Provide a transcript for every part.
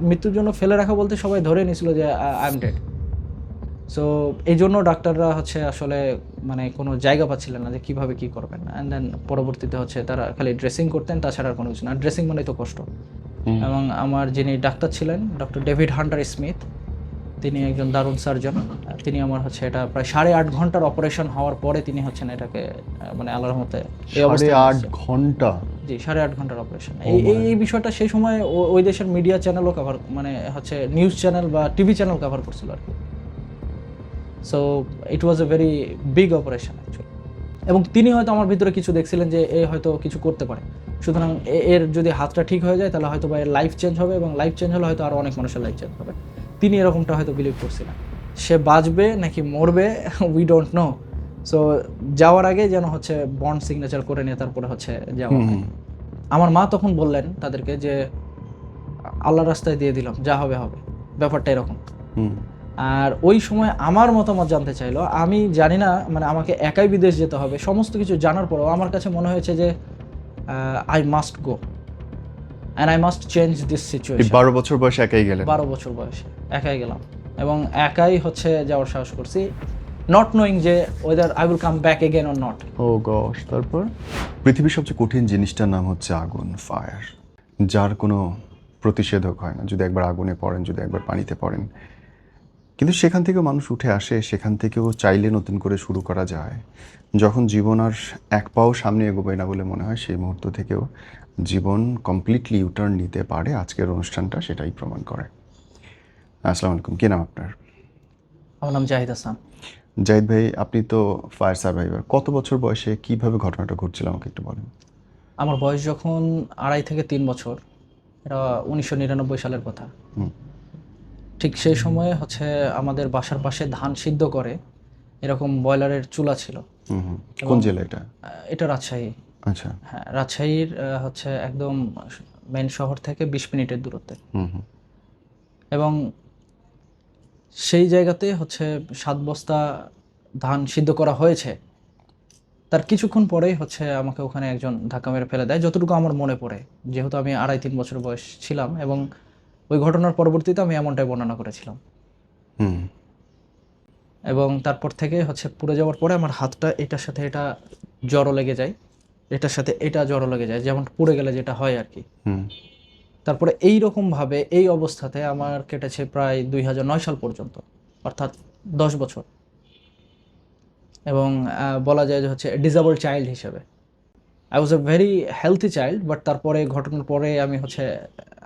মৃত্যুর জন্য ফেলে রাখা বলতে সবাই ধরে নিয়েছিল যে আই এম ডেড সো এই জন্য ডাক্তাররা হচ্ছে আসলে মানে কোনো জায়গা পাচ্ছিলেন না যে কীভাবে কী করবেন অ্যান্ড দেন পরবর্তীতে হচ্ছে তারা খালি ড্রেসিং করতেন তাছাড়া আর কোনো কিছু না। ড্রেসিং মানে তো কষ্ট। এবং আমার যিনি ডাক্তার ছিলেন ডক্টর ডেভিড হান্টার স্মিথ তিনি একজন দারুণ সার্জন। তিনি আমার হচ্ছে এটা প্রায় সাড়ে আট ঘণ্টার অপারেশন হওয়ার পরে তিনি হচ্ছেন এটাকে মানে আল্লাহর মতে আট ঘণ্টা? জি সাড়ে আট ঘণ্টার অপারেশন। এই এই- এই বিষয়টা সেই সময় ওই দেশের মিডিয়া চ্যানেলও কভার মানে হচ্ছে নিউজ চ্যানেল বা টিভি চ্যানেল কভার করছিল আর কি। So it was a very big operation actually এবং তিনি হয়তো আমার ভিতরে কিছু দেখছিলেন যে এ হয়তো কিছু করতে পারে। সুতরাং এর যদি হাতটা ঠিক হয়ে যায় তাহলে হয়তো বা এর লাইফ চেঞ্জ হবে এবং লাইফ চেঞ্জ হলে হয়তো আরও অনেক মানুষের লাইফ চেঞ্জ হবে। তিনি এরকমটা হয়তো বিলিভ করছিলেন। সে বাঁচবে নাকি মরবে উই ডোন্ট নো সো যাওয়ার আগে যেন হচ্ছে বন্ড সিগনেচার করে নিয়ে তারপরে হচ্ছে যাওয়া আমার মা তখন বললেন তাদেরকে যে আল্লাহ রাস্তায় দিয়ে দিলাম যা হবে হবে। ব্যাপারটা এরকম। আর ওই সময় আমার মতামত জানতে চাইলো আমি জানি না মানে আমাকে একাই বিদেশ যেতে হবে সমস্ত কিছু জানার পরেও আমার কাছে মনে হয়েছে যে I must go and I must change this situation বারো বছর বয়সে একাই গেলেন? বারো বছর বয়সে একাই গেলাম। এবং একাই হচ্ছে যাওয়ার সাহস করছি নট নোয়িং যে whether I will come back again or not oh gosh তারপর? পৃথিবীর সবচেয়ে কঠিন জিনিসটার নাম হচ্ছে আগুন ফায়ার যার কোনো প্রতিষেধক হয় না। যদি একবার আগুনে পড়েন যদি একবার পানিতে পড়েন কিন্তু সেখান থেকেও মানুষ উঠে আসে সেখান থেকেও চাইলে নতুন করে শুরু করা যায়। যখন জীবন আর এক পাও সামনে এগোবে না বলে মনে হয় সেই মুহূর্ত থেকেও জীবন কমপ্লিটলি ইউটার্ন নিতে পারে। আজকের অনুষ্ঠানটা সেটাই প্রমাণ করে। আসসালামু আলাইকুম কী নাম আপনার? আমার নাম জাহিদ হাসান। জাহিদ ভাই আপনি তো ফায়ার সার্ভাইভার। কত বছর বয়সে কীভাবে ঘটনাটা ঘটছিল আমাকে একটু বলেন? আমার বয়স যখন আড়াই থেকে তিন বছর এটা উনিশশো নিরানব্বই সালের কথা। হুম। ঠিক সেই সময়ে হচ্ছে আমাদের বাসার পাশে ধান সিদ্ধ করে এরকম বয়লারের চুলা ছিল। কোন জেলা এটা? এটা রাজশাহী। আচ্ছা। হ্যাঁ রাজশাহীর হচ্ছে একদম মেন শহর থেকে বিশ মিনিটের দূরত্বে। এবং সেই জায়গাতে হচ্ছে সাত বস্তা ধান সিদ্ধ করা হয়েছে। তার কিছুক্ষণ পরেই হচ্ছে আমাকে ওখানে একজন ধাক্কা মেরে ফেলে দেয় যতটুকু আমার মনে পড়ে। যেহেতু আমি আড়াই তিন বছর বয়স ছিলাম এবং ওই ঘটনার পরবর্তীতে আমি এমনটাই বর্ণনা করেছিলাম। এবং তারপর থেকে হচ্ছে পুড়ে যাওয়ার পরে আমার হাতটা এটার সাথে এটা জড়ো লেগে যায় এটার সাথে এটা জড়ো লেগে যায় যেমন পুড়ে গেলে যেটা হয় আর কি। হুম। তারপরে এই রকমভাবে এই অবস্থাতে আমার কেটেছে প্রায় দুই হাজার নয় সাল পর্যন্ত অর্থাৎ দশ বছর। এবং বলা যায় যে হচ্ছে ডিজেবল চাইল্ড হিসেবে। I was a very healthy child but তারপরে ঘটনার পরে আমি হচ্ছে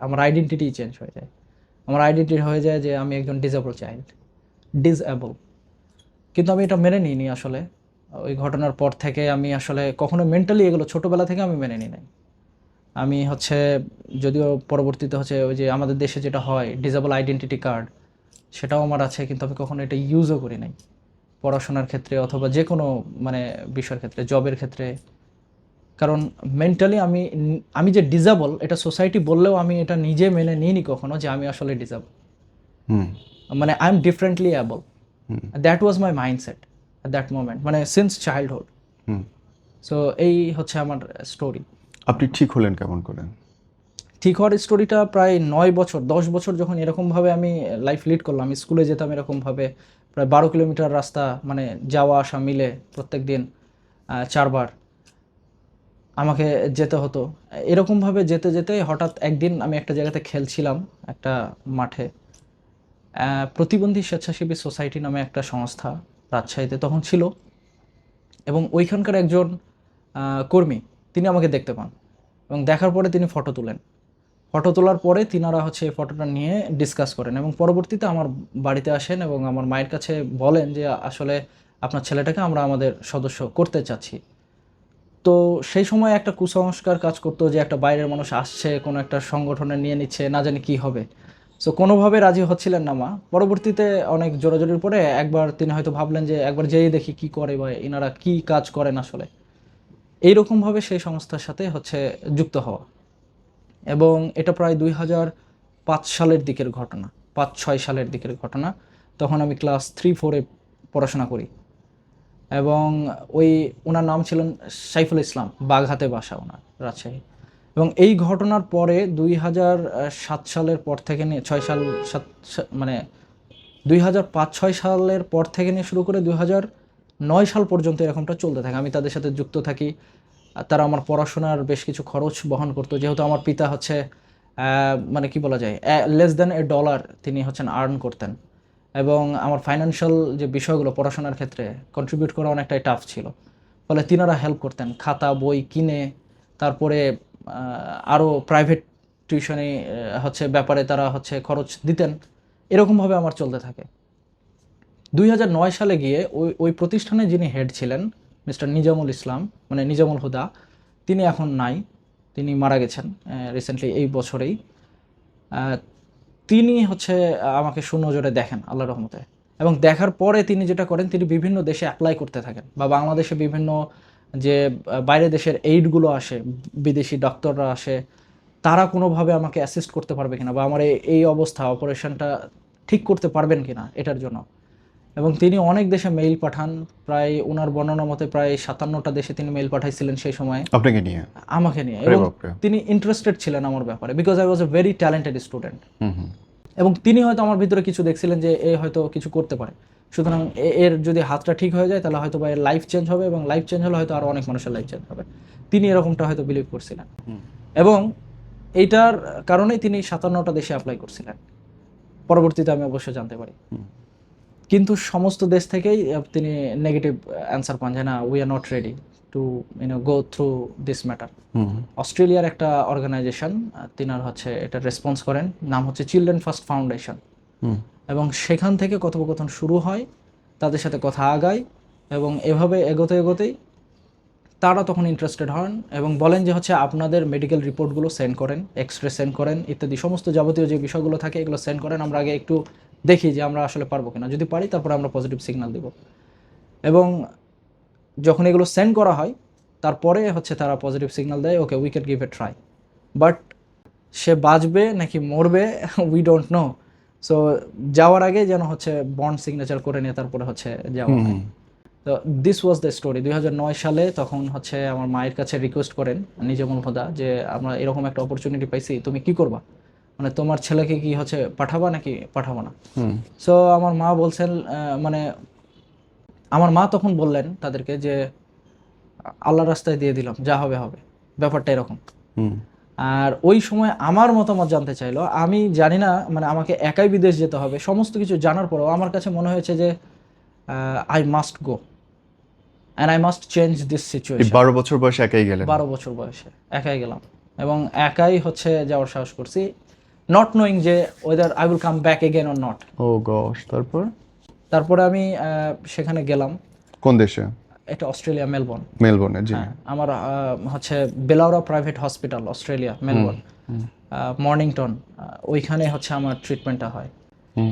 আমার আইডেন্টিটি চেঞ্জ হয়ে যায়। আমার আইডেন্টিটি হয়ে যায় যে আমি একজন ডিজেবল চাইল্ড ডিসএবল কিন্তু আমি এটা মেনে নিইনি আসলে। ওই ঘটনার পর থেকে আমি আসলে কখনো মেন্টালি এগুলো ছোটোবেলা থেকে আমি মেনে নিই নাই। আমি হচ্ছে, যদিও পরবর্তীতে হচ্ছে ওই যে আমাদের দেশে যেটা হয় ডিজেবল আইডেন্টিটি কার্ড সেটাও আমার আছে, কিন্তু আমি কখনো এটা ইউজও করি নাই। পড়াশোনার ক্ষেত্রে অথবা যে কোনো মানে বিষয়ের ক্ষেত্রে জবের ক্ষেত্রে কারণ মেন্টালি আমি আমি যে ডিজাবল এটা সোসাইটি বললেও আমি এটা নিজে মেনে নিইনি কখনো যে আমি আসলে ডিজাবল মানে I am differently able hmm. That was my mindset at that moment মানে সিন্স চাইল্ডহুড হুম। সো এই হচ্ছে আমার স্টোরি আপনি ঠিক হলেন কেমন করেন ঠিক হওয়ার স্টোরিটা প্রায় নয় বছর দশ বছর যখন এরকমভাবে আমি লাইফ লিড করলাম আমি স্কুলে যেতাম এরকমভাবে প্রায় বারো কিলোমিটার রাস্তা মানে যাওয়া আসা মিলে প্রত্যেক দিন চারবার। আমাকে যেতে হতো। এরকমভাবে যেতে যেতে হঠাৎ একদিন আমি একটা জায়গাতে খেলছিলাম, একটা মাঠে। প্রতিবন্ধী স্বেচ্ছাসেবী সোসাইটি নামে একটা সংস্থা রাজশাহীতে তখন ছিল এবং ওইখানকার একজন কর্মী তিনি আমাকে দেখতে পান এবং দেখার পরে তিনি ফটো তুলেন। ফটো তোলার পরে তিনারা হচ্ছে ফটোটা নিয়ে ডিসকাস করেন এবং পরবর্তীতে আমার বাড়িতে আসেন এবং আমার মায়ের কাছে বলেন যে, আসলে আপনার ছেলেটাকে আমরা আমাদের সদস্য করতে চাচ্ছি। তো সেই সময় একটা কুসংস্কার কাজ করতো যে একটা বাইরের মানুষ আসছে, কোনো একটা সংগঠনে নিয়ে নিচ্ছে, না জানি কি হবে। সো কোনোভাবে রাজি হচ্ছিলেন না মা। পরবর্তীতে অনেক জোরাজোরির পরে একবার তিনি হয়তো ভাবলেন যে একবার যেই দেখি কি করে বা এনারা কি কাজ করেন আসলে। এইরকমভাবে সেই সংস্থার সাথে হচ্ছে যুক্ত হওয়া। এবং এটা প্রায় দুই হাজার পাঁচ সালের দিকের ঘটনা, পাঁচ ছয় সালের দিকের ঘটনা। তখন আমি ক্লাস থ্রি, ফোরে পড়াশোনা করি। এবং ওই ওনার নাম ছিলেন সাইফুল ইসলাম বাঘহাতে বাসা ওনার, রাজশাহী। এবং এই ঘটনার পরে দুই হাজার সাত সালের পর থেকে নিয়ে, ছয় সাল, সাত মানে দুই হাজার পাঁচ, ছয় সালের পর থেকে নিয়ে শুরু করে দুই হাজার নয় সাল পর্যন্ত এরকমটা চলতে থাকে। আমি তাদের সাথে যুক্ত থাকি। তারা আমার পড়াশোনার বেশ কিছু খরচ বহন করতো। যেহেতু আমার পিতা হচ্ছে মানে কি বলা যায় লেস দ্যান এ ডলার তিনি হচ্ছেন আর্ন করতেন। এবং আমার ফাইন্যান্সিয়াল যে বিষয়গুলো পড়াশোনার ক্ষেত্রে কন্ট্রিবিউট করা অনেকটাই টাফ ছিল। ফলে তিনারা হেল্প করতেন, খাতা, বই কিনে, তারপরে আরও প্রাইভেট টিউশনে হচ্ছে ব্যাপারে তারা হচ্ছে খরচ দিতেন। এরকমভাবে আমার চলতে থাকে। দুই সালে গিয়ে ওই ওই প্রতিষ্ঠানে যিনি হেড ছিলেন মিস্টার নিজামুল ইসলাম মানে নিজামুল হুদা, তিনি এখন নাই। তিনি মারা গেছেন রিসেন্টলি এই বছরেই। তিনি হচ্ছে আমাকে সুনজরে দেখেন আল্লাহ রহমতে। এবং দেখার পরে তিনি যেটা করেন, তিনি বিভিন্ন দেশে অ্যাপ্লাই করতে থাকেন। বা বাংলাদেশে বিভিন্ন যে বাইরে দেশের এইডগুলো আসে, বিদেশি ডক্টররা আসে, তারা কোনোভাবে আমাকে অ্যাসিস্ট করতে পারবে কিনা বা আমার এই অবস্থা অপারেশনটা ঠিক করতে পারবেন কিনা, এটার জন্য। এবং তিনি অনেক দেশে মেইল পাঠান। প্রায় ওনার বর্ণনা মতে প্রায় সাতান্নটা দেশে তিনি মেইল পাঠাইছিলেন সেই সময়। আপনাকে নিয়ে? আমাকে নিয়ে। এবং তিনি ইন্টারেস্টেড ছিলেন আমার ব্যাপারে because I was a very talented student এবং তিনি হয়তো আমার ভিতরে কিছু দেখছিলেন যে এ হয়তো কিছু করতে পারে। সুতরাং এর যদি হাতটা ঠিক হয়ে যায় তাহলে হয়তো বা এর লাইফ চেঞ্জ হবে এবং লাইফ চেঞ্জ হলে হয়তো আরও অনেক মানুষের লাইফ চেঞ্জ হবে। তিনি এরকমটা হয়তো বিলিভ করছিলেন। এবং এইটার কারণেই তিনি সাতান্নটা দেশে অ্যাপ্লাই করছিলেন। পরবর্তীতে আমি অবশ্য জানতে পারি। কিন্তু সমস্ত দেশ থেকেই তিনি নেগেটিভ অ্যান্সার পান যে না we are not ready to you know go through this matter অস্ট্রেলিয়ার একটা অর্গানাইজেশন তিনার হচ্ছে এটা রেসপন্স করেন নাম হচ্ছে চিলড্রেন ফার্স্ট ফাউন্ডেশন এবং সেখান থেকে কথোপকথন শুরু হয় তাদের সাথে কথা আগায় এবং এভাবে এগোতে এগোতেই তারা তখন ইন্টারেস্টেড হন এবং বলেন যে হচ্ছে আপনাদের মেডিকেল রিপোর্টগুলো সেন্ড করেন এক্স রে সেন্ড করেন ইত্যাদি সমস্ত যাবতীয় যে বিষয়গুলো থাকে এগুলো সেন্ড করেন। আমরা আগে একটু দেখি যে আমরা আসলে পারব কিনা। যদি পারি তারপরে আমরা পজিটিভ সিগন্যাল দেব। এবং যখন এগুলো সেন্ড করা হয় তারপরে হচ্ছে তারা পজিটিভ সিগন্যাল দেয় okay we can give a try but সে বাঁচবে নাকি মরবে উই ডোন্ট নো সো যাওয়ার আগে যেন হচ্ছে বন্ড সিগনেচার করে নিয়ে তারপরে হচ্ছে যাওয়া। তো দিস ওয়াজ দ্য স্টোরি দুই হাজার নয় সালে তখন হচ্ছে আমার মায়ের কাছে রিকোয়েস্ট করেন নিজেমুল হুদা যে আমরা এরকম একটা অপরচুনিটি পাইছি তুমি কি করবা? মানে তোমার ছেলেকে কি হচ্ছে পাঠাবা নাকি পাঠাবো না? সো আমার মা বলছেন মানে আমার মা তখন বললেন তাদেরকে যে আল্লাহ রাস্তায় দিয়ে দিলাম যা হবে হবে। ব্যাপারটা এরকম। আর ওই সময় আমার মতামত জানতে চাইলো আমি জানি না মানে আমাকে একাই বিদেশ যেতে হবে সমস্ত কিছু জানার পরেও আমার কাছে মনে হয়েছে যে I must go and I must change this situation বারো বছর বয়সে একাই গেলেন? বারো বছর বয়সে একাই গেলাম। এবং একাই হচ্ছে যাওয়ার সাহস করছি। নট নোয়িং যে whether I will come back again or not oh gosh তারপর? তারপরে আমি সেখানে গেলাম। কোন দেশে? এটা অস্ট্রেলিয়া মেলবোর্ন। মেলবোর্নে জি। হ্যাঁ আমার হচ্ছে Beleura private hospital Australia Melbourne. Mornington ওইখানে হচ্ছে আমার ট্রিটমেন্টটা হয়।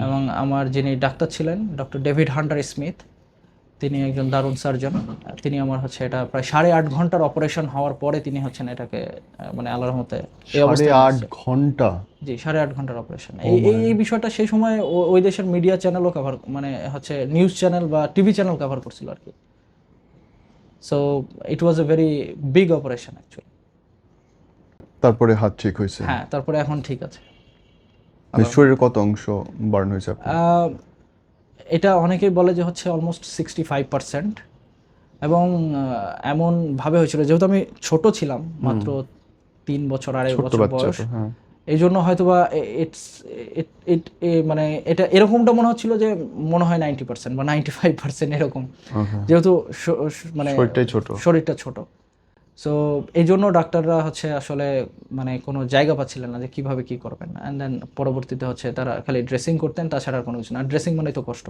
এবং আমার যিনি ডাক্তার ছিলেন ডক্টর ডেভিড হান্টার স্মিথ তিনি একজন দারুণ সার্জন। তিনি আমার হচ্ছে এটা প্রায় সাড়ে আট ঘণ্টার অপারেশন হওয়ার পরে তিনি হচ্ছেন এটাকে মানে আল্লাহর মতে সাড়ে আট ঘণ্টা? জি সাড়ে আট ঘণ্টার অপারেশন এই এই এই বিষয়টা সেই সময় ওই দেশের মিডিয়া চ্যানেলও কভার মানে হচ্ছে নিউজ চ্যানেল বা টিভি চ্যানেল কভার করছিল আর কি। So it was a very big operation actually তারপরে হাত ঠিক হয়েছে? হ্যাঁ তারপরে এখন ঠিক আছে। মানে শরীরের কত অংশ বার্ন হয়েছে এটা অনেকেই বলে যে হচ্ছে অলমোস্ট সিক্সটি ফাইভ পার্সেন্ট এবং আহ, এমন ভাবে হয়েছিল। যেহেতু আমি ছোট ছিলাম মাত্র তিন বছর আড়াই বছর বয়স। হ্যাঁ। এই জন্য হয়তো বা ইটস ইট মানে এটা এরকমটা মনে হচ্ছিল যে মনে হয় নাইনটি পার্সেন্ট বা নাইনটি ফাইভ পার্সেন্ট এরকম যেহেতু মানে শরীরটাই ছোট। শরীরটা ছোট। সো এই জন্য ডাক্তাররা হচ্ছে আসলে মানে কোনো জায়গা পাচ্ছিলেন না যে কীভাবে কি করবেন। অ্যান্ড দেন পরবর্তীতে হচ্ছে তারা খালি ড্রেসিং করতেন, তাছাড়া আর কোনো কিছু না। ড্রেসিং মানে তো কষ্ট।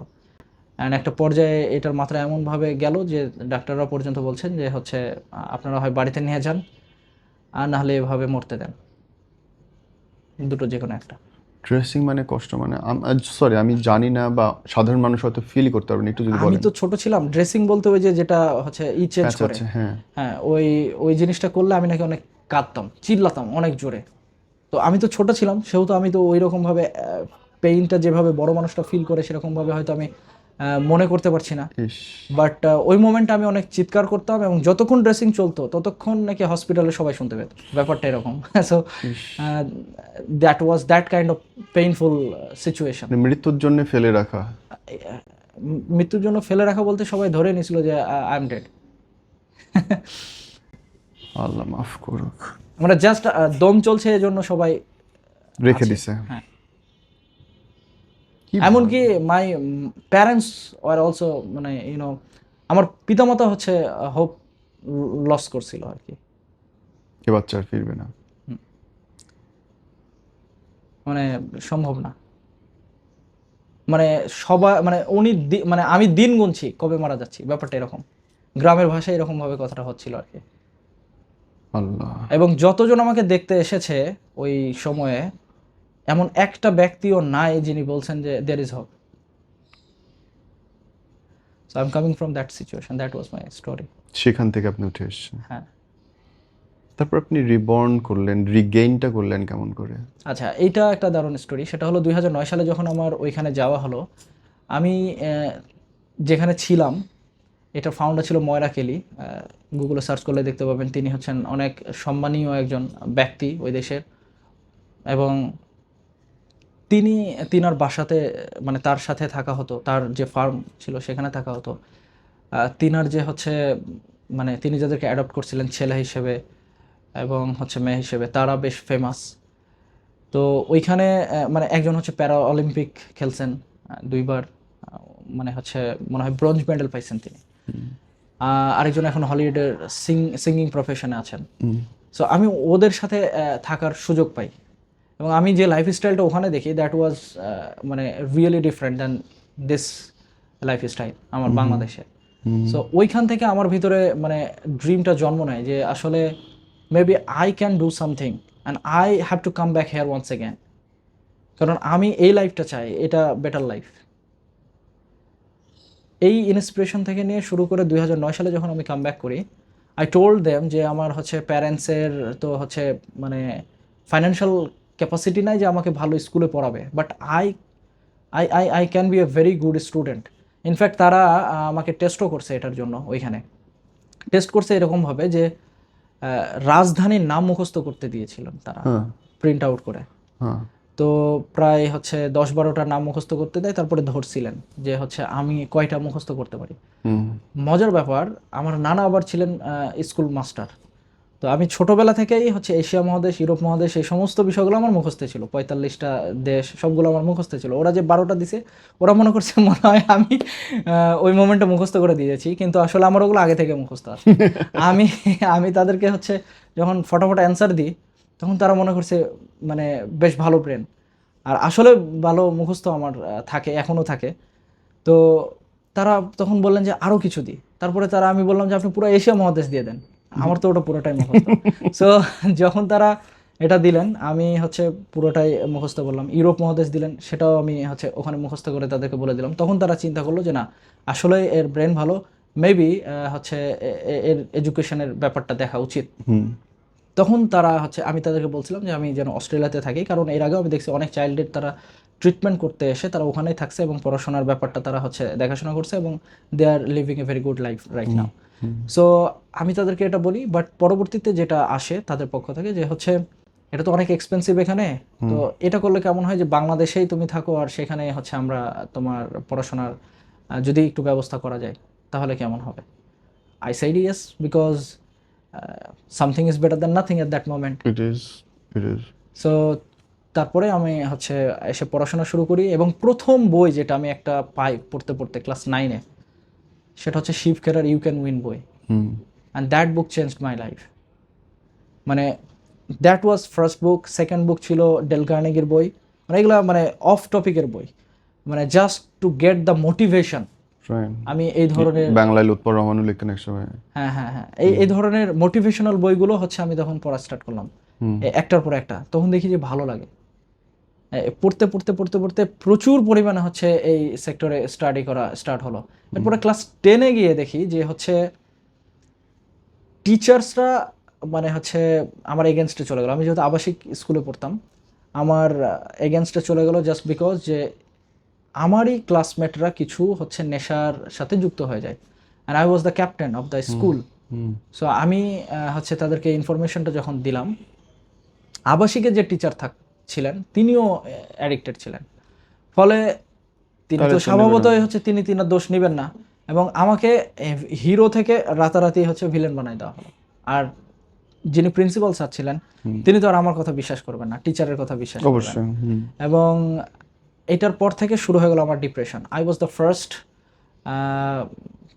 অ্যান্ড একটা পর্যায়ে এটার মাত্রা এমনভাবে গেল যে ডাক্তাররা পর্যন্ত বলছেন যে হচ্ছে আপনারা হয় বাড়িতে নিয়ে যান, আর নাহলে এভাবে মরতে দেন। দুটো যে কোনো একটা। ড্রেসিং মানে কষ্ট মানে সরি আমি জানি না বা সাধারণ মানুষ হয়তো ফিল করতে পারবেন একটু যদি আমি তো ছোট ছিলাম ড্রেসিং বলতে ওই যে যেটা হচ্ছে ই চেঞ্জ করে। হ্যাঁ। হ্যাঁ ওই ওই জিনিসটা করলে আমি নাকি অনেক কাঁদতাম চিল্লাতাম অনেক জোরে। তো আমি তো ছোট ছিলাম সেহেতু আমি তো ওই রকমভাবে পেইনটা যেভাবে বড় মানুষটা ফিল করে সেরকম ভাবে হয়তো আমি মনে করতে পারছি না। বাট ওই মোমেন্টে আমি অনেক চিৎকার করতাম এবং যতক্ষণ ড্রেসিং চলতো ততক্ষণ নাকি হসপিটালে সবাই শুনতে পেত। ব্যাপারটা এরকম। So that was that kind of painful situation মৃত্যুর জন্য ফেলে রাখা। মৃত্যুর জন্য ফেলে রাখা বলতে সবাই ধরে নিয়েছিল যে আই এম ডেড আল্লাহ মাফ করুক। মানে জাস্ট দম চলছে এজন্য সবাই রেখে দিছে। হ্যাঁ। এমনকি মাই প্যারেন্টস আর অলসো মানে ইউনো আমার পিতামাতা হচ্ছে হোপ লস করছিল আর কি। এ বাচ্চা আর ফিরবে না। মানে সম্ভব না। মানে সবাই মানে উনি মানে আমি দিন গুনছি কবে মারা যাচ্ছি ব্যাপারটা এরকম। গ্রামের ভাষায় এরকম ভাবে কথাটা হচ্ছিল আর কি। এবং যতজন আমাকে দেখতে এসেছে ওই সময়ে এমন একটা ব্যক্তিও নাই যিনি বলছেন যে there is hope so I am coming from that situation that was my story সেখান থেকে আপনি উঠে এসেছেন। হ্যাঁ। তারপর আপনি রিবর্ন করলেন রিগেইনটা করলেন কেমন করে? আচ্ছা এইটা একটা দারুণ স্টোরি সেটা হলো দুই হাজার নয় সালে যখন আমার ওইখানে যাওয়া হলো আমি যেখানে ছিলাম এটা ফাউন্ডার ছিল ময়রা কেলি। গুগলে সার্চ করলে দেখতে পাবেন তিনি হচ্ছেন অনেক সম্মানীয় একজন ব্যক্তি ওই দেশের। এবং তিনি তিনার বাসাতে মানে তার সাথে থাকা হতো তার যে ফার্ম ছিল সেখানে থাকা হতো। তিনার যে হচ্ছে মানে তিনি যাদেরকে অ্যাডপ্ট করছিলেন ছেলে হিসেবে এবং হচ্ছে মেয়ে হিসেবে তারা বেশ ফেমাস তো ওইখানে মানে একজন হচ্ছে প্যারা অলিম্পিক খেলছেন দুইবার মানে হচ্ছে মনে হয় ব্রোঞ্জ মেডেল পাইছেন তিনি। আরেকজন এখন হলিউডের সিং সিঙ্গিং প্রফেশনে আছেন। সো আমি ওদের সাথে থাকার সুযোগ পাই। এবং আমি যে লাইফ স্টাইলটা ওখানে দেখি দ্যাট ওয়াজ মানে really different than this life style আমার বাংলাদেশে। সো ওইখান থেকে আমার ভিতরে মানে ড্রিমটা জন্ম নেয় যে আসলে maybe I can do something and I have to come back here once again কারণ আমি এই লাইফটা চাই এটা বেটার লাইফ এই ইন্সপিরেশন থেকে নিয়ে শুরু করে দুই হাজার নয় সালে যখন আমি কাম ব্যাক করি আই টোল্ড দেম যে আমার হচ্ছে প্যারেন্টসের তো হচ্ছে মানে ফাইন্যান্সিয়াল ক্যাপাসিটি নাই যে আমাকে ভালো স্কুলে পড়াবে। But I I I I can be a very good student in fact তারা আমাকে টেস্টও করছে এটার জন্য ওইখানে। টেস্ট করছে এরকমভাবে যে রাজধানীর নাম মুখস্থ করতে দিয়েছিলেন তারা। হ্যাঁ। প্রিন্ট আউট করে। হ্যাঁ। তো প্রায় হচ্ছে দশ বারোটা নাম মুখস্থ করতে দেয় তারপরে ধরছিলেন যে হচ্ছে আমি কয়টা মুখস্থ করতে পারি। মজার ব্যাপার আমার নানা আবার ছিলেন স্কুল মাস্টার তো আমি ছোটবেলা থেকেই হচ্ছে এশিয়া মহাদেশ ইউরোপ মহাদেশ এই সমস্ত বিষয়গুলো আমার মুখস্থ ছিল। পঁয়তাল্লিশটা দেশ সবগুলো আমার মুখস্থে ছিল। ওরা যে বারোটা দিছে ওরা মনে করছে মনে হয় আমি ওই মোমেন্টে মুখস্থ করে দিয়েছি। কিন্তু আসলে আমার ওগুলো আগে থেকে মুখস্থ আছে। আমি আমি তাদেরকে হচ্ছে যখন ফটাফট অ্যান্সার দিই তখন তারা মনে করছে মানে বেশ ভালো ব্রেন আর আসলে ভালো মুখস্থ আমার থাকে এখনও থাকে। তো তারা তখন বললেন যে আরও কিছু দিই। তারপরে তারা আমি বললাম যে আপনি পুরো এশিয়া মহাদেশ দিয়ে দেন। আমার তো ওটা পুরোটাই মুখস্থ। সো যখন তারা এটা দিলেন আমি হচ্ছে পুরোটাই মুখস্থ বললাম ইউরোপ মহাদেশ দিলেন সেটাও আমি হচ্ছে ওখানে মুখস্থ করে তাদেরকে বলে দিলাম। তখন তারা চিন্তা করল যে না আসলে এর ব্রেন ভালো মেবি হচ্ছে এর এডুকেশনের ব্যাপারটা দেখা উচিত। তখন তারা হচ্ছে আমি তাদেরকে বলছিলাম যে আমি যেন অস্ট্রেলিয়াতে থাকি কারণ এর আগেও আমি দেখছি অনেক চাইল্ডের তারা ট্রিটমেন্ট করতে এসে তারা ওখানেই থাকছে এবং পড়াশোনার ব্যাপারটা তারা হচ্ছে দেখাশোনা করছে এবং they are living a very good life right now so আমি তাদেরকে এটা বলি বাট পরবর্তীতে যেটা আসে তাদের পক্ষ থেকে যে হচ্ছে এটা তো অনেক এক্সপেন্সিভ এখানে। তো এটা করলে কেমন হয় যে বাংলাদেশেই তুমি থাকো আর সেখানে হচ্ছে আমরা তোমার পড়াশোনার যদি একটু ব্যবস্থা করা যায় তাহলে কেমন হবে? I said yes because something is better than nothing at that moment it is it is so তারপরে আমি হচ্ছে এসে পড়াশোনা শুরু করি এবং প্রথম বই যেটা আমি একটা পাই পড়তে পড়তে ক্লাস নাইনে সেটা হচ্ছে শিব খেরার ইউ ক্যান উইন বই। And that book changed my life মানে that was first book second বুক ছিল ডেল কার্নেগির বই। মানে এগুলো মানে অফ টপিকের বই। মানে just to get the motivation আমি এই ধরনের বাংলায় লুৎপর রহমানুল লিখতেন এক সময়। হ্যাঁ হ্যাঁ হ্যাঁ। এই এই ধরনের মোটিভেশনাল বইগুলো হচ্ছে আমি তখন পড়া স্টার্ট করলাম। একটার পর একটা। তখন দেখি যে ভালো লাগে। পড়তে পড়তে পড়তে পড়তে প্রচুর পরিমাণে হচ্ছে এই সেক্টরে স্টাডি করা স্টার্ট হলো। এরপরে ক্লাস টেনে গিয়ে দেখি যে হচ্ছে টিচার্সরা মানে হচ্ছে আমার এগেনস্টে চলে গেল। আমি যেহেতু আবাসিক স্কুলে পড়তাম আমার এগেনস্টে চলে গেল জাস্ট বিকজ যে আমারই ক্লাসমেটরা কিছু হচ্ছে নেশার সাথে যুক্ত হয়ে যায়। And I was the captain of the school so আমি হচ্ছে তাদেরকে ইনফরমেশনটা যখন দিলাম আবাসিকের যে টিচার থাক ছিলেন তিনিও অ্যাডিক্টেড ছিলেন। ফলে তিনি তো স্বভাবতই হচ্ছে তিনি তিনার দোষ নেবেন না। এবং আমাকে হিরো থেকে রাতারাতি হচ্ছে ভিলেন বানাই দেওয়া হলো। আর যিনি প্রিন্সিপাল স্যার ছিলেন তিনি তো আর আমার কথা বিশ্বাস করবেন না টিচারের কথা বিশ্বাস করবেন। অবশ্যই এবং এটার পর থেকে শুরু হয়ে গেল আমার depression I was the first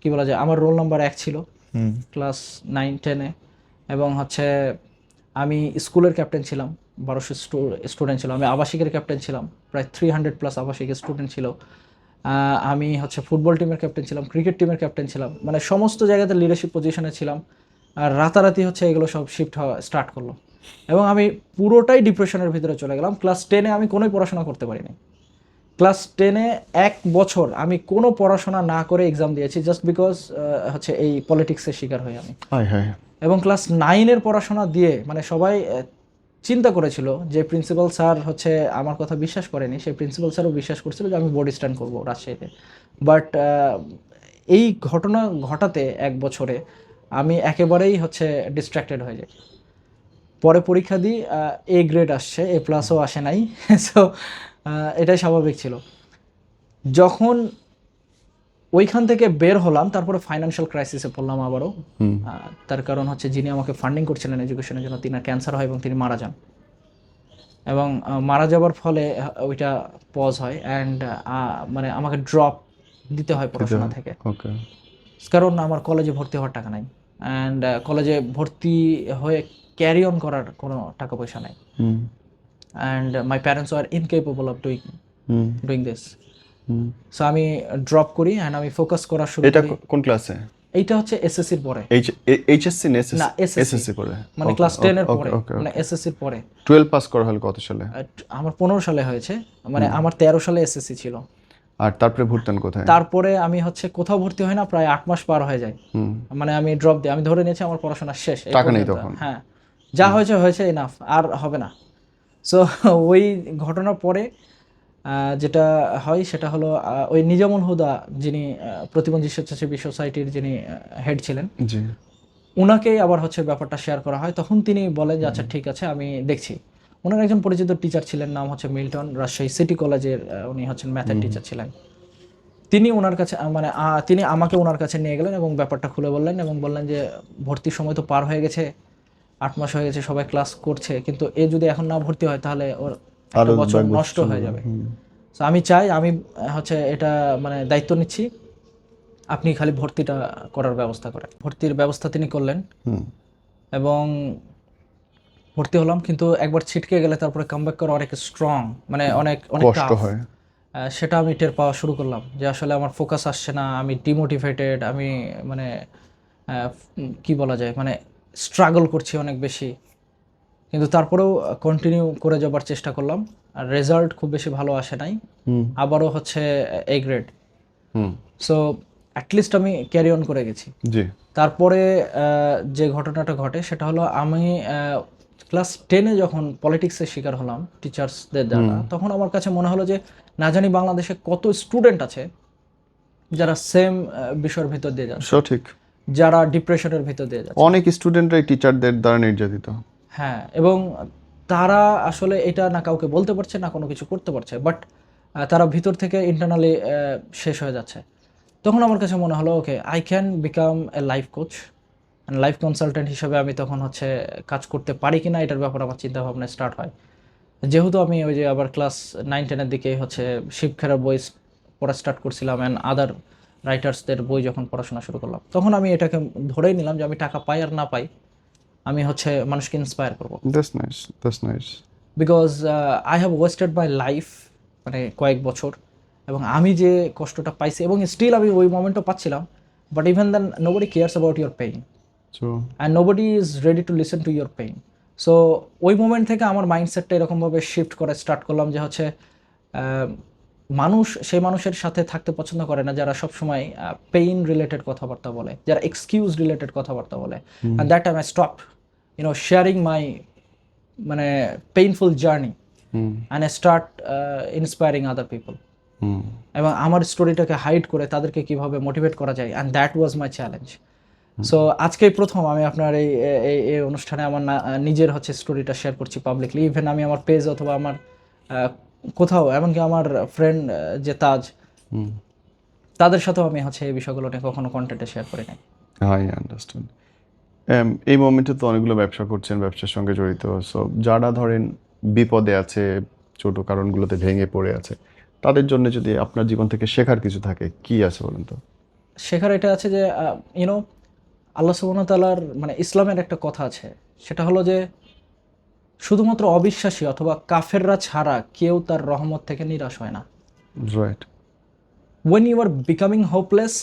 কি বলা যায় আমার রোল নাম্বার এক ছিল ক্লাস নাইন টেনে এবং হচ্ছে আমি স্কুলের ক্যাপ্টেন ছিলাম, বারোশো স্টুডেন্ট ছিল। আমি আবাসিকের ক্যাপ্টেন ছিলাম, প্রায় থ্রি হান্ড্রেড প্লাস আবাসিকের স্টুডেন্ট ছিল। আমি হচ্ছে ফুটবল টিমের ক্যাপ্টেন ছিলাম ক্রিকেট টিমের ক্যাপ্টেন ছিলাম। মানে সমস্ত জায়গাতে লিডারশিপ পজিশনে ছিলাম। আর রাতারাতি হচ্ছে এগুলো সব শিফট হওয়া স্টার্ট করল। এবং আমি পুরোটাই ডিপ্রেশনের ভিতরে চলে গেলাম। ক্লাস টেনে আমি কোনোই পড়াশোনা করতে পারিনি। ক্লাস টেনে এক বছর আমি কোনো পড়াশোনা না করে এক্সাম দিয়েছি জাস্ট বিকজ হচ্ছে এই পলিটিক্সের শিকার হয়ে আমি। এবং ক্লাস নাইনের পড়াশোনা দিয়ে মানে সবাই চিন্তা করেছিল যে প্রিন্সিপাল স্যার হচ্ছে আমার কথা বিশ্বাস করেনি, সেই প্রিন্সিপাল স্যারও বিশ্বাস করছিল যে আমি বোর্ড স্ট্যান্ড করব রাজশাহীতে। বাট এই ঘটনা ঘটাতে এক বছরে আমি একেবারেই হচ্ছে ডিস্ট্র্যাক্টেড হয়ে যাই। পরে পরীক্ষা দিই এ গ্রেড আসছে এ প্লাসও আসে নাই। সো এটাই স্বাভাবিক ছিল। যখন ওইখান থেকে বের হলাম তারপরে ফাইন্যান্সিয়াল ক্রাইসিসে পড়লাম আবারও। তার কারণ হচ্ছে যিনি আমাকে ফান্ডিং করছিলেন এডুকেশনের জন্য তিনার ক্যান্সার হয় এবং তিনি মারা যান। এবং মারা যাওয়ার ফলে ওইটা পজ হয় অ্যান্ড মানে আমাকে ড্রপ দিতে হয় পড়াশোনা থেকে। কারণ আমার কলেজে ভর্তি হওয়ার টাকা নাই। অ্যান্ড কলেজে ভর্তি হয়ে ক্যারি অন করার কোনো টাকা পয়সা নাই। হুম। And my parents are incapable of doing hmm. Doing this so আমি ড্রপ করি অ্যান্ড আমি ফোকাস করা শুরু এটা করি। কো- কোন ক্লাসে এইটা হচ্ছে এসএসসির পরে। এইচ এইচএসসি না এসএসসি করে মানে ক্লাস টেনের পরে। মানে এসএসসির পরে। 12 পাস করা হলো কত সালে? আমার পনেরো সালে হয়েছে। মানে আমার তেরো সালে এসএসসি ছিল। আর তারপরে ভর্তান কোথায়? তারপরে আমি হচ্ছে কোথাও ভর্তি হয় না প্রায় আট মাস পার হয়ে যায়। মানে আমি ড্রপ দিই। আমি ধরে নিয়েছি আমার পড়াশোনা শেষ। টাকা নেই তখন। হ্যাঁ। যা হয়েছে হয়েছে এনাফ আর হবে না। সো ওই ঘটনার পরে যেটা হয় সেটা হলো ওই নিজামুল হুদা যিনি প্রতিবন্ধী স্বেচ্ছাসেবী সোসাইটির যিনি হেড ছিলেন ওনাকেই আবার হচ্ছে ব্যাপারটা শেয়ার করা হয়। তখন তিনি বলেন যে আচ্ছা ঠিক আছে আমি দেখছি। ওনার একজন পরিচিত টিচার ছিলেন নাম হচ্ছে মিল্টন রাজশাহী সিটি কলেজের উনি হচ্ছেন ম্যাথের টিচার ছিলেন। তিনি ওনার কাছে মানে তিনি আমাকে ওনার কাছে নিয়ে গেলেন এবং ব্যাপারটা খুলে বললেন এবং বললেন যে ভর্তির সময় তো পার হয়ে গেছে আট মাস হয়ে গেছে সবাই ক্লাস করছে কিন্তু এ যদি এখন না ভর্তি হয় তাহলে ওর একটা বছর নষ্ট হয়ে যাবে। তো আমি চাই আমি হচ্ছে এটা মানে দায়িত্ব নিচ্ছি। আপনি খালি ভর্তিটা করার ব্যবস্থা করেন। ভর্তির ব্যবস্থা তিনি করলেন। এবং ভর্তি হলাম কিন্তু একবার ছিটকে গেলে তারপরে কামব্যাক করা অনেক স্ট্রং মানে অনেক অনেক কষ্ট হয়। সেটা আমি টের পাওয়া শুরু করলাম যে আসলে আমার ফোকাস আসছে না আমি ডিমোটিভেটেড আমি মানে কি বলা যায় মানে স্ট্রাগল করছি অনেক বেশি। কিন্তু তারপরেও কন্টিনিউ করে যাবার চেষ্টা করলাম। আর রেজাল্ট খুব বেশি ভালো আসে নাই। আবারও হচ্ছে A grade so at least আমি ক্যারি অন করে গেছি। জি। তারপরে যে ঘটনাটা ঘটে সেটা হলো আমি ক্লাস টেনে যখন পলিটিক্সের শিকার হলাম টিচার্সদের দ্বারা তখন আমার কাছে মনে হলো যে না জানি বাংলাদেশে কত স্টুডেন্ট আছে যারা সেম বিষয়ের ভিতর দিয়ে যাচ্ছে। সঠিক। যারা ডিপ্রেশনের ভিতর দিয়ে যাচ্ছে। অনেক স্টুডেন্টরাই টিচারদের দ্বারা নির্যাতিত। হ্যাঁ এবং তারা আসলে এটা না কাউকে বলতে পারছে, না কোনো কিছু করতে পারছে বাট তারা ভিতর থেকে ইন্টারনালি শেষ হয়ে যাচ্ছে। তখন আমার কাছে মনে হলো okay I can become a life coach and life consultant হিসেবে আমি তখন হচ্ছে কাজ করতে পারি কিনা এটার ব্যাপারে আমার চিন্তা ভাবনা স্টার্ট হয়। যেহেতু আমি ওই যে আবার ক্লাস নাইন টেনের দিকে হচ্ছে শিবখেরার বই পড়া স্টার্ট করছিলাম অ্যান্ড আদার রাইটার্সদের বই যখন পড়াশোনা শুরু করলাম, তখন আমি এটাকে ধরেই নিলাম যে আমি টাকা পাই আর না পাই। আমি হচ্ছে মানুষকে ইন্সপায়ার করব। That's nice that's nice because I have wasted my life মানে কয়েক বছর এবং আমি যে কষ্টটা পাইছি এবং স্টিল আমি ওই মোমেন্টও পাচ্ছিলাম but even then nobody cares about your pain and nobody is ready to listen to your pain so ওই মোমেন্ট থেকে আমার মাইন্ডসেটটা এরকমভাবে শিফট করে স্টার্ট করলাম যে হচ্ছে মানুষ সেই মানুষের সাথে থাকতে পছন্দ করে না যারা সবসময় পেইন রিলেটেড কথাবার্তা বলে যারা এক্সকিউজ রিলেটেড কথাবার্তা বলে। And that time I stop you know sharing my মানে painful journey uh, inspiring other people. Hmm এবং আমার স্টোরিটাকে হাইড করে তাদেরকে কীভাবে মোটিভেট করা যায় and that was my challenge so আজকেই প্রথম আমি আপনার এই এই অনুষ্ঠানে আমার নিজের হচ্ছে স্টোরিটা শেয়ার করছি পাবলিকলি ইভেন আমি আমার পেজ অথবা আমার কোথাও এমনকি আমার ফ্রেন্ড যে তাজ হুম তাদের সাথেও আমি হচ্ছে এই বিষয়গুলো নিয়ে কখনো কন্টেন্টে শেয়ার করি নাই। আই আন্ডারস্ট্যান্ড এই মোমেন্টে তো অনেকগুলো ব্যবসা করছেন ব্যবসার সঙ্গে জড়িত। সো যারা ধরেন বিপদে আছে ছোট কারণগুলোতে ভেঙে পড়ে আছে তাদের জন্য যদি আপনার জীবন থেকে শেখার কিছু থাকে কি আছে বলেন তো? শেখার এটা আছে যে ইউনো আল্লাহ সুবহানাহু মানে ইসলামের একটা কথা আছে। সেটা হলো যে শুধুমাত্র অবিশ্বাসী অথবা কাফেররা ছাড়া কেউ তার রহমত থেকে নিরাশ হয় না। Right when you are becoming hopeless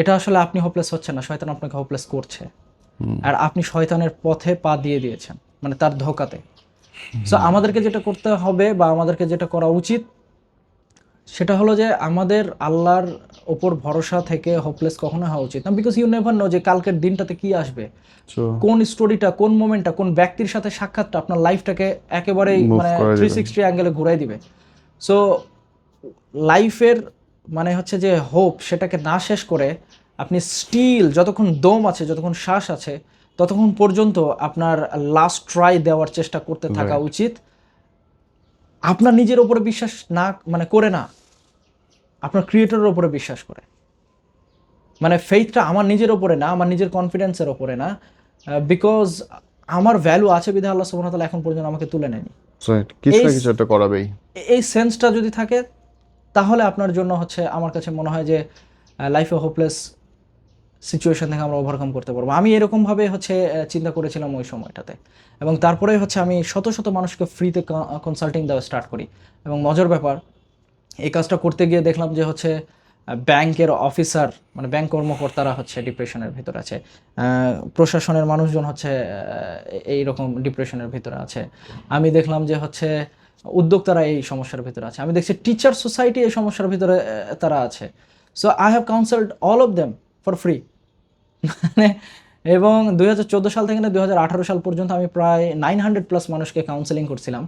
এটা আসলে আপনি হোপলেস হচ্ছেন না শয়তান আপনাকে হোপলেস করছে। আর আপনি শয়তানের পথে পা দিয়ে দিয়েছেন মানে তার ধোকাতে। সো আমাদেরকে যেটা করতে হবে বা আমাদেরকে যেটা করা উচিত সেটা হলো যে আমাদের আল্লাহর ওপর ভরসা থেকে হোপলেস কখনো হওয়া উচিত না বিকজ ইউ নেভার নো যে কালকের দিনটাতে কি আসবে। কোন স্টোরিটা কোন মোমেন্টটা কোন ব্যক্তির সাথে সাক্ষাৎটা আপনার লাইফটাকে একেবারেই মানে থ্রি। সিক্সটি অ্যাঙ্গেলে ঘুরাই দিবে। সো লাইফের মানে হচ্ছে যে হোপ সেটাকে না শেষ করে আপনি স্টিল যতক্ষণ দম আছে যতক্ষণ শ্বাস আছে ততক্ষণ পর্যন্ত আপনার লাস্ট ট্রাই দেওয়ার চেষ্টা করতে থাকা উচিত। আপনার নিজের উপরে বিশ্বাস না মানে করে না আপনার ক্রিয়েটরের উপরে বিশ্বাস করে। মানে ফেইথটা আমার নিজের ওপরে না আমার নিজের কনফিডেন্সের ওপরে না বিকজ আমার ভ্যালু আছে বিধায় আল্লাহ সুবহানাহু তাআলা এখন পর্যন্ত আমাকে তুলে নেয়নি। কিছু না এই- কিছু একটা করাবেই। এই সেন্সটা যদি থাকে তাহলে আপনার জন্য হচ্ছে আমার কাছে মনে হয় যে লাইফে হোপলেস সিচুয়েশন থেকে আমরা ওভারকাম করতে পারব। আমি এরকমভাবে হচ্ছে চিন্তা করেছিলাম ওই সময়টাতে। এবং তারপরে হচ্ছে আমি শত শত মানুষকে ফ্রিতে কনসাল্টিং দেওয়া স্টার্ট করি। এবং মজার ব্যাপার, এই কাজটা করতে গিয়ে দেখলাম যে হচ্ছে ব্যাংকের অফিসার মানে ব্যাংক কর্মকর্তারা হচ্ছে ডিপ্রেশনের ভিতরে আছে। প্রশাসনের মানুষজন হচ্ছে এই রকম ডিপ্রেশনের ভিতরে আছে। আমি দেখলাম যে হচ্ছে, উদ্যোক্তারা এই সমস্যার ভিতরে আছে। আমি দেখছি টিচার সোসাইটি এই সমস্যার ভিতরে তারা আছে। So I have counselled all of them for free মানে এবং দুই সাল থেকে দুই সাল পর্যন্ত আমি প্রায় নাইন হান্ড্রেড প্লাস মানুষকে কাউন্সেলিং করছিলাম।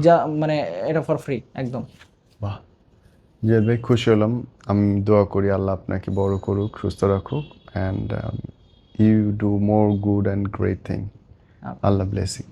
যা মানে এটা ফর ফ্রি একদম। বাহ। জিয়াদ ভাই খুশি হলাম। আমি দোয়া করি আল্লাহ আপনাকে বড় করুক সুস্থ রাখুক and you do more good and great thing Allah blessing